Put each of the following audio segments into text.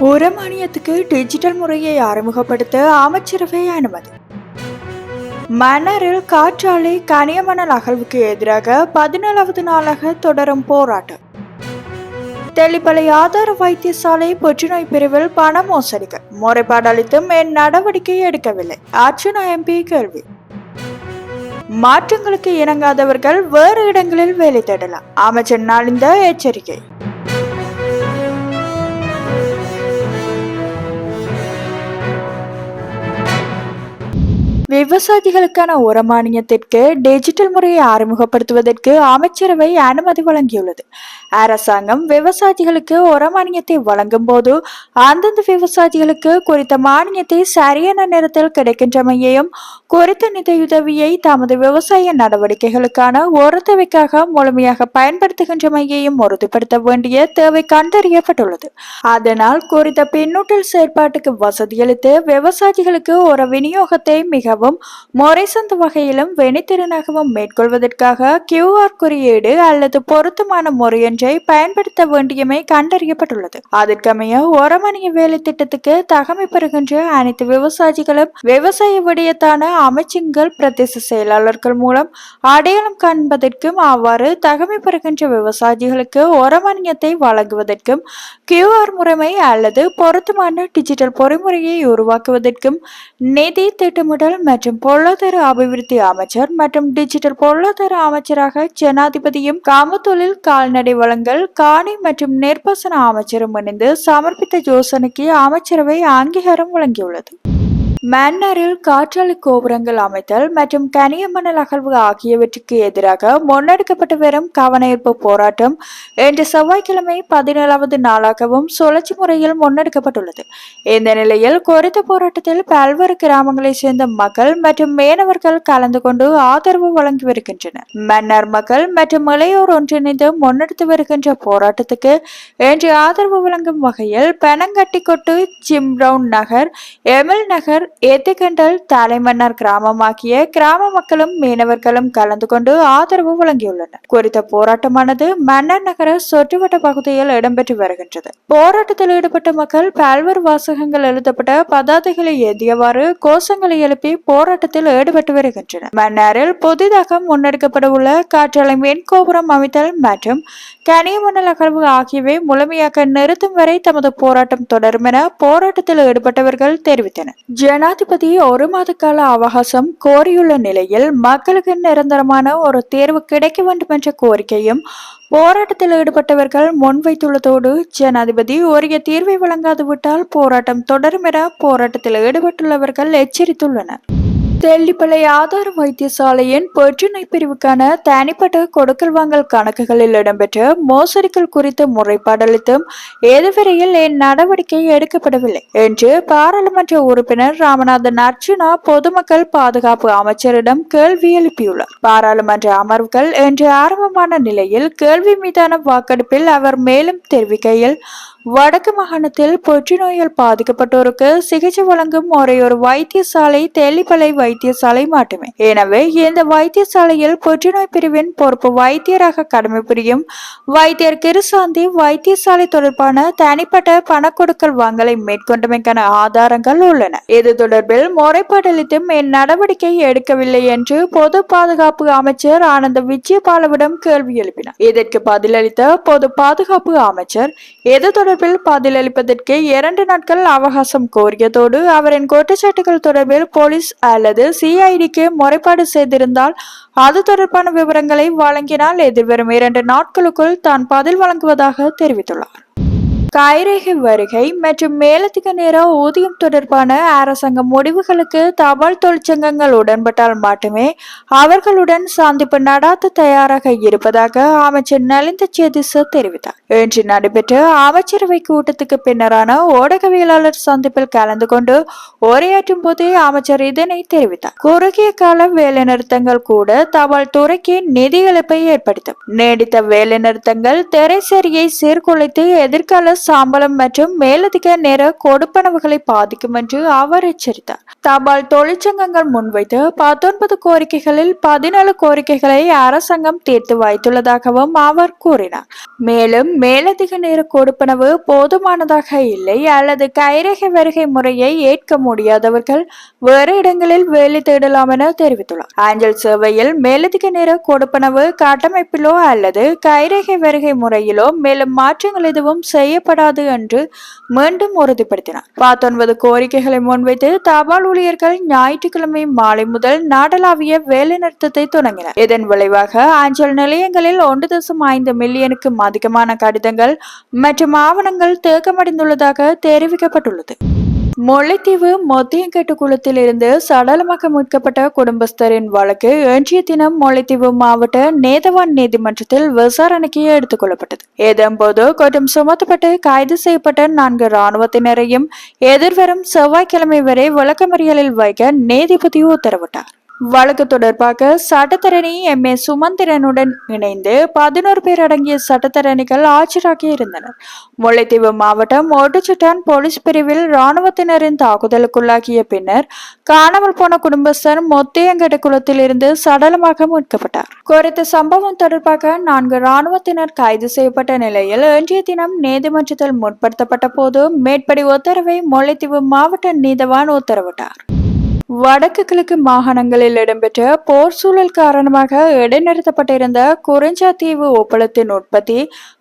உர மானியத்துக்கு டிஜிட்டல் முறையை அறிமுகப்படுத்த அமைச்சரவை அனுமதி. மன்னரில் காற்றாலை கனியமணல் அகழ்வுக்கு எதிராக பதினேழாவது நாளாக தொடரும் போராட்டம். தெளிப்பலை ஆதார வைத்தியசாலை புற்றுநோய் பிரிவில் பண மோசடிகள் முறைப்பாடு அளித்தும் என் நடவடிக்கை எடுக்கவில்லை. அர்ச்சனா எம்பி கேள்வி. மாற்றங்களுக்கு இணங்காதவர்கள் வேறு இடங்களில் வேலை தேடலாம். அமைச்சர் நாளிந்த எச்சரிக்கை. விவசாயிகளுக்கான உரமானியத்திற்கு டிஜிட்டல் முறையை அறிமுகப்படுத்துவதற்கு அமைச்சரவை அனுமதி வழங்கியுள்ளது. அரசாங்கம் விவசாயிகளுக்கு உரமானியத்தை வழங்கும் போது அந்தந்த விவசாயிகளுக்கு குறித்த மானியத்தை சரியான நேரத்தில் கிடைக்கின்றமையையும் குறித்த நிதியுதவியை தமது விவசாய நடவடிக்கைகளுக்கான ஒரு தேவைக்காக முழுமையாக பயன்படுத்துகின்றமையையும் உறுதிப்படுத்த வேண்டிய தேவை கண்டறியப்பட்டுள்ளது. அதனால் குறித்த பின்னூட்டல் செயற்பாட்டுக்கு வசதியளித்து விவசாயிகளுக்கு ஒரு விநியோகத்தை மிகவும் முறைசந்த வகையிலும் வெனித்திறனாகவும் மேற்கொள்வதற்காக கியூஆர் குறியீடு அல்லது பொருத்தமான முறையொன்றை பயன்படுத்த வேண்டியமை கண்டறியப்பட்டுள்ளது. அதற்கமைய ஒரமணிய வேலை திட்டத்துக்கு தகமை பெறுகின்ற அனைத்து விவசாயிகளும் விவசாய விடயத்தான அமைச்சங்கள் பிரதேச செயலாளர்கள் மூலம் அடையாளம் காண்பதற்கும் அவ்வாறு தகமை பெறுகின்ற விவசாயிகளுக்கு ஒரமணியத்தை வழங்குவதற்கும் கியூஆர் முறைமை அல்லது பொருத்தமான டிஜிட்டல் பொறிமுறையை உருவாக்குவதற்கும் நிதி திட்டமிடல் மற்றும் பொருளாதார அபிவிருத்தி அமைச்சர் மற்றும் டிஜிட்டல் பொருளாதார அமைச்சராக ஜனாதிபதியும் காமத்தொழில் கால்நடை வளங்கள் காணி மற்றும் நிர்பசன அமைச்சரும் இணைந்து சமர்ப்பித்த யோசனைக்கு அமைச்சரவை அங்கீகாரம் வழங்கியுள்ளது. மன்னரில் காற்றாலை கோபுரங்கள் அமைத்தல் மற்றும் கனியமணல் அகழ்வு ஆகியவற்றுக்கு எதிராக முன்னெடுக்கப்பட்டு வரும் கவனஈர்ப்பு போராட்டம் இன்று செவ்வாய்க்கிழமை பதினேழாவது நாளாகவும் சுழற்சி முறையில் முன்னெடுக்கப்பட்டுள்ளது. இந்த நிலையில் குறித்த போராட்டத்தில் பல்வேறு கிராமங்களைச் சேர்ந்த மக்கள் மற்றும் மீனவர்கள் கலந்து கொண்டு ஆதரவு வழங்கி வருகின்றனர். மன்னர் மக்கள் மற்றும் இளையோர் ஒன்றிணைந்து முன்னெடுத்து வருகின்ற போராட்டத்துக்கு இன்று ஆதரவு வழங்கும் வகையில் பெனங்கட்டிக்கொட்டு ஜிம்ரவுன் நகர் எமில் நகர் ஏத்திகண்டல் தலைமன்னார் கிராமமாகிய கிராம மக்களும் மீனவர்களும் கலந்து கொண்டு ஆதரவு வழங்கியுள்ளனர். குறித்த போராட்டமானது மன்னர் நகர சொற்றுவட்ட பகுதியில் இடம்பெற்று வருகின்றது. போராட்டத்தில் ஈடுபட்ட மக்கள் பல்வேறு வாசகங்கள் எழுதப்பட்ட பதாதைகளை ஏந்தியவாறு கோஷங்களை எழுப்பி போராட்டத்தில் ஈடுபட்டு வருகின்றனர். மன்னாரில் புதிதாக முன்னெடுக்கப்பட உள்ள காற்றாலை மின் கோபுரம் அமைத்தல் மற்றும் கனியமணல் அகழ்வு ஆகியவை முழுமையாக நிறுத்தும் வரை தமது போராட்டம் தொடரும் என போராட்டத்தில் ஈடுபட்டவர்கள் தெரிவித்தனர். ஜனாதிபதி ஒரு மாத கால அவகாசம் கோரியுள்ள நிலையில் மக்களுக்கு நிரந்தரமான ஒரு தேர்வு கிடைக்க வேண்டும் என்ற கோரிக்கையும் போராட்டத்தில் ஈடுபட்டவர்கள் முன்வைத்துள்ளதோடு ஜனாதிபதி உரிய தீர்வை வழங்காது விட்டால் போராட்டம் தொடரும் என போராட்டத்தில் ஈடுபட்டுள்ளவர்கள் எச்சரித்துள்ளனர். தெல்லிப்பளை ஆதார வைத்தியசாலையின் புற்றுநோய் பிரிவுக்கான தனிப்பட்ட கொடுக்கல் வாங்கல் கணக்குகளில் இடம்பெற்ற மோசடிகள் குறித்து முறைப்பாடளித்தும் எதுவரையில் என் நடவடிக்கை எடுக்கப்படவில்லை என்று பாராளுமன்ற உறுப்பினர் ராமநாதன் அர்ஜுனா பொதுமக்கள் பாதுகாப்பு அமைச்சரிடம் கேள்வி எழுப்பியுள்ளார். பாராளுமன்ற அமர்வுகள் இன்று ஆரம்பமான நிலையில் கேள்வி மீதான வாக்கெடுப்பில் அவர் மேலும் தெரிவிக்கையில் வடக்கு மாகாணத்தில் புற்றுநோயால் பாதிக்கப்பட்டோருக்கு சிகிச்சை வழங்கும் ஒரே ஒரு வைத்தியசாலை தெல்லிப்பளை வைத்தியசாலை மட்டுமே. எனவே இந்த வைத்தியசாலையில் புற்றுநோய் பிரிவின் பொறுப்பு வைத்தியராக கடமை புரியும் வைத்தியர் கிருசாந்தி வைத்தியசாலை தொடர்பான தனிப்பட்ட பணக்கொடுக்கல் வாங்கலை மேற்கொண்டமைக்கான ஆதாரங்கள் உள்ளன. இது தொடர்பில் முறைப்பாடளித்தும் என் நடவடிக்கை எடுக்கவில்லை என்று பொது பாதுகாப்பு அமைச்சர் ஆனந்த விஜயபாலவிடம் கேள்வி எழுப்பினார். இதற்கு பதிலளித்த பொது பாதுகாப்பு அமைச்சர் இது தொடர்பில் பதிலளிப்பதற்கு இரண்டு நாட்கள் அவகாசம் கோரியதோடு அவரின் குற்றச்சாட்டுகள் தொடர்பில் போலீஸ் அல்லது சிஐடிக்கு முறைப்பாடு செய்திருந்தால் அது தொடர்பான விவரங்களை வழங்கினால் எதிர்வரும் இரண்டு நாட்களுக்குள் தான் பதில் வழங்குவதாக தெரிவித்துள்ளார். கைரேகை வருகை மற்றும் மேலதிக நேர ஊதியம் தொடர்பான அரசாங்க முடிவுகளுக்கு தபால் தொழிற்சங்கங்கள் உடன்பட்டால் மட்டுமே அவர்களுடன் சந்திப்பு நடாத்த தயாராக இருப்பதாக அமைச்சர் நலிந்த சேதிச தெரிவித்தார். இன்று நடைபெற்ற அமைச்சரவை கூட்டத்துக்கு பின்னரான ஊடகவியலாளர் சந்திப்பில் கலந்து கொண்டு உரையாற்றும் போதே அமைச்சர் இதனை தெரிவித்தார். குறுகிய கால வேலைநிறுத்தங்கள் கூட தபால் துறைக்கு நிதி இழப்பை ஏற்படுத்தும். நீடித்த வேலைநிறுத்தங்கள் திரைசரியை சீர்குலைத்து எதிர்கால சாம்பலம் மற்றும் மேலதிக நேர கொடுப்பனவுகளை பாதிக்கும் என்று அவர் எச்சரித்தார். தபால் தொழிற்சங்கங்கள் முன்வைத்து பத்தொன்பது கோரிக்கைகளில் பதினேழு கோரிக்கைகளை அரசாங்கம் தீர்த்து வைத்துள்ளதாகவும் அவர் கூறினார். மேலும் மேலதிக நேர கொடுப்பனவு போதுமானதாக இல்லை அல்லது கைரேகை வருகை முறையை ஏற்க முடியாதவர்கள் வேறு இடங்களில் வேலை தேடலாம் என தெரிவித்துள்ளார். ஆஞ்சல் சேவையில் மேலதிக நேர கொடுப்பனவு கட்டமைப்பிலோ அல்லது கைரேகை வருகை முறையிலோ மேலும் மாற்றங்கள் எதுவும் செய்ய செய்யப்படாது என்று மீண்டும் உறுதிப்படுத்தினார். பத்தொன்பது கோரிக்கைகளை முன்வைத்து தபால் ஊழியர்கள் ஞாயிற்றுக்கிழமை மாலை முதல் நாடளாவிய வேலைநிறுத்தத்தை தொடங்கினர். இதன் விளைவாக அஞ்சல் நிலையங்களில் ஒன்று தசம் ஐந்து மில்லியனுக்கும் அதிகமான கடிதங்கள் மற்றும் ஆவணங்கள் தேக்கமடைந்துள்ளதாக தெரிவிக்கப்பட்டுள்ளது. முல்லைத்தீவு மொத்தியங்கட்டு குளத்தில் இருந்து சடலமாக மீட்கப்பட்ட குடும்பஸ்தரின் வழக்கு இன்றைய தினம் முல்லைத்தீவு மாவட்ட நேதவான் நீதிமன்றத்தில் விசாரணைக்கு எடுத்துக் கொள்ளப்பட்டது. இதன்போது குற்றம் சுமத்தப்பட்டு கைது செய்யப்பட்ட நான்கு இராணுவத்தினரையும் எதிர்வரும் செவ்வாய்க்கிழமை வரை விளக்கமறியலில் வைக்க நீதிபதி உத்தரவிட்டார். வழக்கு தொடர்பாக சட்டத்தரணி எம். ஏ. சுமந்திரனுடன் இணைந்து பதினோரு பேர் அடங்கிய சட்டத்தரணிகள் ஆஜராகி இருந்தனர். முல்லைத்தீவு மாவட்டம் ஓட்டுச்சுட்டான் போலீஸ் பிரிவில் இராணுவத்தினரின் தாக்குதலுக்குள்ளாகிய பின்னர் காணாமல் போன குடும்பஸ்தர் மொத்தையங்கட குளத்தில் இருந்து சடலமாக மீட்கப்பட்டார். குறித்த சம்பவம் தொடர்பாக நான்கு இராணுவத்தினர் கைது செய்யப்பட்ட நிலையில் இன்றைய தினம் நீதிமன்றத்தில் முற்படுத்தப்பட்ட போது மேற்படி உத்தரவை முல்லைத்தீவு மாவட்ட நீதவான் உத்தரவிட்டார். வடக்கு கிழக்கு மாகாணங்களில் இடம்பெற்ற போர் சூழல் காரணமாக இடைநிறுத்தப்பட்டிருந்த குறிஞ்சாத்தீவு ஒப்பளத்தின் உற்பத்தி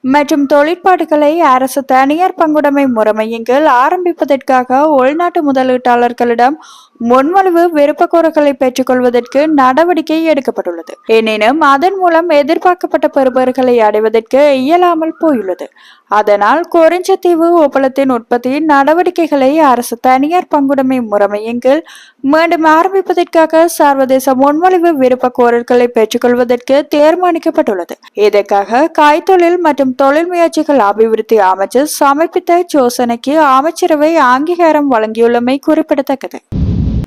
மற்றும் தொழிற்பாடுகளை அரசு தனியார் பங்குடைமை முறைமையின் கீழ் ஆரம்பிப்பதற்காக உள்நாட்டு முதலீட்டாளர்களிடம் முன்மொழிவு விருப்பக்கோரல்களை பெற்றுக்கொள்வதற்கு நடவடிக்கை எடுக்கப்பட்டுள்ளது. எனினும் அதன் மூலம் எதிர்பார்க்கப்பட்ட பெறுபர்களை அடைவதற்கு இயலாமல் போயுள்ளது. அதனால் குறிஞ்சத்தீவு ஒப்பளத்தின் உற்பத்தி நடவடிக்கைகளை அரசு தனியார் பங்குடைமை முறைமையின் கீழ் மீண்டும் ஆரம்பிப்பதற்காக சர்வதேச முன்மொழிவு விருப்ப கோரல்களை பெற்றுக்கொள்வதற்கு தீர்மானிக்கப்பட்டுள்ளது. இதற்காக கைத்தொழில் மற்றும் தொழில் முயற்சிகள் அபிவிருத்தி அமைச்சர் சமர்ப்பித்த யோசனைக்கு அமைச்சரவை அங்கீகாரம் வழங்கியுள்ளமை குறிப்பிடத்தக்கது.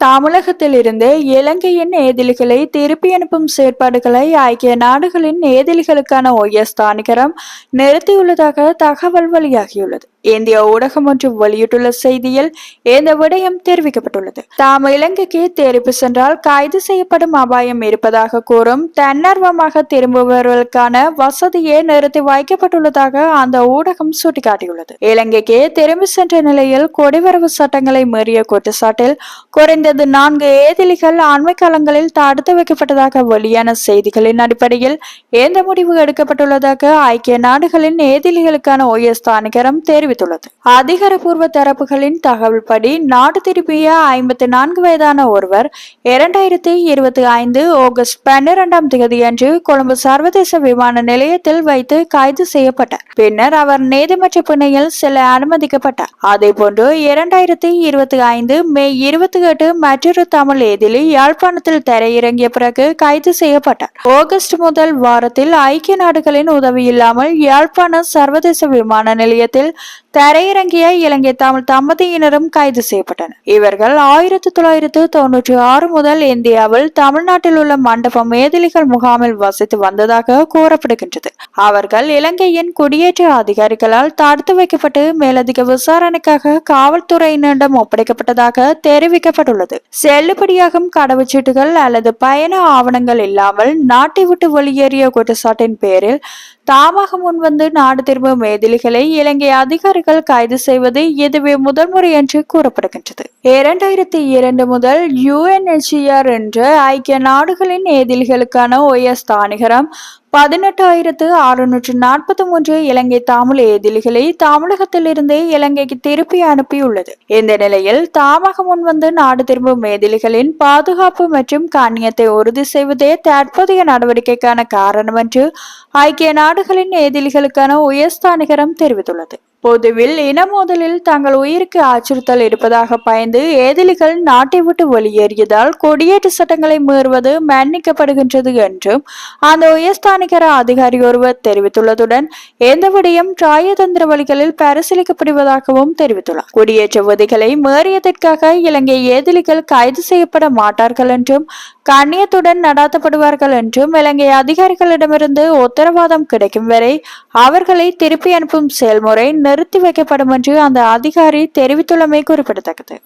தமிழகத்தில் இருந்து இலங்கையின் ஏதிலிகளை திருப்பி அனுப்பும் செயற்பாடுகளை ஐக்கிய நாடுகளின் ஏதிலிகளுக்கான ஒய்எஸ் தானிகரம் நிறுத்தியுள்ளதாக தகவல் வெளியாகியுள்ளது. இந்திய ஊடகம் ஒன்று வெளியிட்டுள்ள செய்தியில் இந்த விடயம் தெரிவிக்கப்பட்டுள்ளது. தாம் இலங்கைக்கு திருப்பி சென்றால் கைது செய்யப்படும் அபாயம் இருப்பதாக கூறும் தன்னார்வமாக திரும்புபவர்களுக்கான வசதியே நிறுத்தி வைக்கப்பட்டுள்ளதாக அந்த ஊடகம் சுட்டிக்காட்டியுள்ளது. இலங்கைக்கு திரும்பி சென்ற நிலையில் குடிவரவு சட்டங்களை மீறிய குற்றச்சாட்டில் குறைந்த அவரது நான்கு ஏதிலிகள் அண்மை காலங்களில் தடுத்து வைக்கப்பட்டதாக வெளியான செய்திகளின் அடிப்படையில் எந்த முடிவு எடுக்கப்பட்டுள்ளதாக ஐக்கிய நாடுகளின் ஏதிலிகளுக்கான ஓஎஸ் தானிகரம் தெரிவித்துள்ளது. அதிகாரப்பூர்வ தரப்புகளின் தகவல்படி நாடு திரும்பிய ஐம்பத்தி நான்கு வயதான ஒருவர் இரண்டாயிரத்தி இருபத்தி ஐந்து ஆகஸ்ட் பன்னிரெண்டாம் தேதியன்று கொழும்பு சர்வதேச விமான நிலையத்தில் வைத்து கைது செய்யப்பட்டார். பின்னர் அவர் நீதிமன்ற பிணையில் செல்ல அனுமதிக்கப்பட்டார். அதே போன்று இரண்டாயிரத்தி இருபத்தி ஐந்து மே இருபத்தி எட்டு மற்றொரு தமிழ் எதிரி யாழ்ப்பாணத்தில் தரையிறங்கிய பிறகு கைது செய்யப்பட்டார். ஆகஸ்ட் முதல் வாரத்தில் ஐக்கிய நாடுகளின் உதவி இல்லாமல் யாழ்ப்பாண சர்வதேச விமான நிலையத்தில் தரையிறங்கிய இலங்கை தமிழ் தம்பதியினரும் கைது செய்யப்பட்டனர். இவர்கள் ஆயிரத்தி தொள்ளாயிரத்து தொன்னூற்றி ஆறு முதல் இந்தியாவில் தமிழ்நாட்டில் உள்ள மண்டபம் மேதிலிகள் முகாமில் வசித்து வந்ததாக கூறப்படுகின்றது. அவர்கள் இலங்கையின் குடியேற்ற அதிகாரிகளால் தடுத்து வைக்கப்பட்டு மேலதிக விசாரணைக்காக காவல்துறையினரிடம் ஒப்படைக்கப்பட்டதாக தெரிவிக்கப்பட்டுள்ளது. செல்லுபடியாகும் கடவுச்சீட்டுகள் அல்லது பயண ஆவணங்கள் இல்லாமல் நாட்டை விட்டு வெளியேறிய குற்றச்சாட்டின் பேரில் தாமாக முன்வந்து நாடு திரும்பும் மேதிலிகளை இலங்கை அதிகாரிகள் கைது செய்வது இதுவே முதல் முறை என்று கூறப்படுகின்றது. இரண்டாயிரத்தி இரண்டு முதல் யுஎன்எச்சிஆர் என்ற ஐக்கிய நாடுகளின் ஏதில்களுக்கான ஒய்எஸ் தானிகரம் பதினெட்டாயிரத்து அறுநூற்று நாற்பத்தி மூன்று இலங்கை தமிழ் ஏதிலிகளை தமிழகத்திலிருந்து இலங்கைக்கு திருப்பி அனுப்பியுள்ளது. இந்த நிலையில் தாமாக முன்வந்து நாடு திரும்பும் மேதிலிகளின் பாதுகாப்பு மற்றும் கண்ணியத்தை உறுதி செய்வதே தற்போதைய நடவடிக்கைக்கான காரணம் என்று ஐக்கிய நாடுகளின் ஏதிலிகளுக்கான உயர்ஸ்தானிகரம் தெரிவித்துள்ளது. பொதுவில் இனமோதலில் தங்கள் உயிருக்கு அச்சுறுத்தல் இருப்பதாக பயந்து ஏதிலிகள் நாட்டை விட்டு வெளியேறியதால் குடியேற்ற சட்டங்களை மீறுவது மன்னிக்கப்படுகின்றது என்றும் அந்த உயர்ஸ்தானிகர அதிகாரி ஒருவர் தெரிவித்துள்ளதுடன் எந்த விடயம் ராயதந்திர வழிகளில் பரிசீலிக்கப்படுவதாகவும் தெரிவித்துள்ளார். குடியேற்ற விதிகளை மீறியதற்காக இலங்கை ஏதிலிகள் கைது செய்யப்பட மாட்டார்கள் என்றும் கண்ணியத்துடன் நடாத்தப்படுவார்கள் என்றும் இலங்கை அதிகாரிகளிடமிருந்து உத்தரவாதம் கிடைக்கும் வரை அவர்களை திருப்பி அனுப்பும் செயல்முறை நிறுத்தி வைக்கப்படும் என்று அந்த அதிகாரி தெரிவித்துள்ளமை குறிப்பிடத்தக்கது.